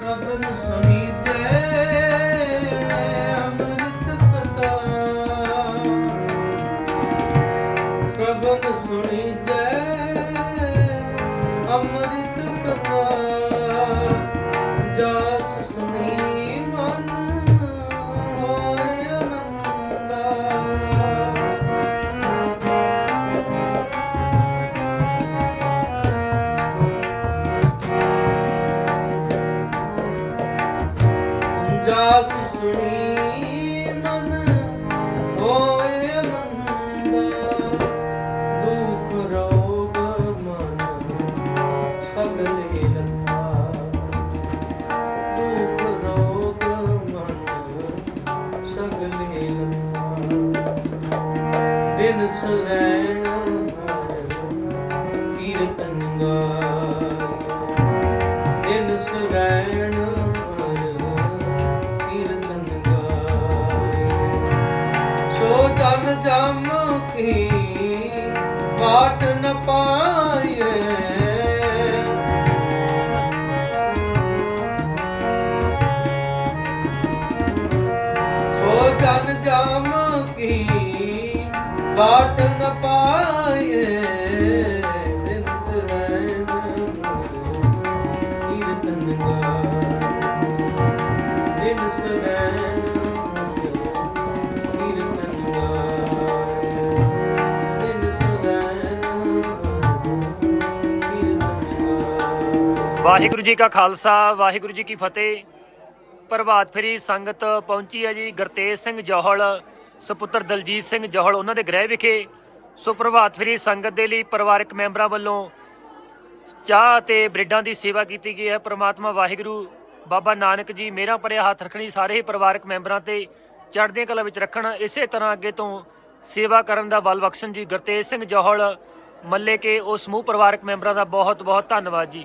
ਸਗਨ ਸੁਣੀਜੈ ਅੰਮ੍ਰਿਤ ਕਥਾ ਸਗਨ ਸੁਣੀਜੈ ਅੰਮ੍ਰਿਤ ਕਥਾ ਜਸ ਜਸ ਸੁਣੀ ਮਨ, ਹੋਏ ਅਨੰਦਾ ਦੁਖ ਰੋਗ ਮਨ, ਸਗਲੇ ਲੰਦਾ ਦੁਖ ਰੋਗ ਮਨ, ਸਗਲੇ ਲੰਦਾ ਦਿਨ ਸਰੈਣ ਕੀਰਤਨ ਗਾਇ ਜਮ ਕੀ ਕਾਟ ਨ ਪਾਏ ਸੋ ਜਨ ਜਮ ਕੀ ਕਾਟ ਨ ਵਾਹਿਗੁਰੂ ਜੀ ਕਾ ਖਾਲਸਾ, ਵਾਹਿਗੁਰੂ ਜੀ ਕੀ ਫਤਿਹ। ਪ੍ਰਭਾਤ ਫੇਰੀ ਸੰਗਤ ਪਹੁੰਚੀ ਹੈ ਜੀ, ਗੁਰਤੇਜ ਸਿੰਘ ਜੋਹਲ, ਸੁਪੁੱਤਰ ਦਲਜੀਤ ਸਿੰਘ ਜੋਹਲ ਉਹਨਾਂ ਦੇ ਗ੍ਰਹਿ ਵਿਖੇ। ਸੋ ਪ੍ਰਭਾਤ ਫੇਰੀ ਸੰਗਤ ਦੇ ਲਈ ਪਰਿਵਾਰਕ ਮੈਂਬਰਾਂ ਵੱਲੋਂ ਚਾਹ ਤੇ ਬ੍ਰੈਡਾਂ ਦੀ ਸੇਵਾ ਕੀਤੀ ਗਈ ਹੈ। ਪ੍ਰਮਾਤਮਾ ਵਾਹਿਗੁਰੂ, ਬਾਬਾ ਨਾਨਕ ਜੀ, ਮੇਰਾ ਭਰਿਆ ਹੱਥ ਰੱਖਣੀ ਸਾਰੇ ਹੀ ਪਰਿਵਾਰਕ ਮੈਂਬਰਾਂ ਤੇ ਚੜ੍ਹਦੀਆਂ ਕਲਾ ਵਿੱਚ ਰੱਖਣ। ਇਸੇ ਤਰ੍ਹਾਂ ਅੱਗੇ ਤੋਂ ਸੇਵਾ ਕਰਨ ਦਾ ਬਲ ਬਖਸ਼ਣ ਜੀ ਗੁਰਤੇਜ ਸਿੰਘ ਜੋਹਲ ਮੱਲੇ ਕੇ ਉਹ ਸਮੂਹ ਪਰਿਵਾਰਕ ਮੈਂਬਰਾਂ ਦਾ ਬਹੁਤ ਬਹੁਤ ਧੰਨਵਾਦ ਜੀ।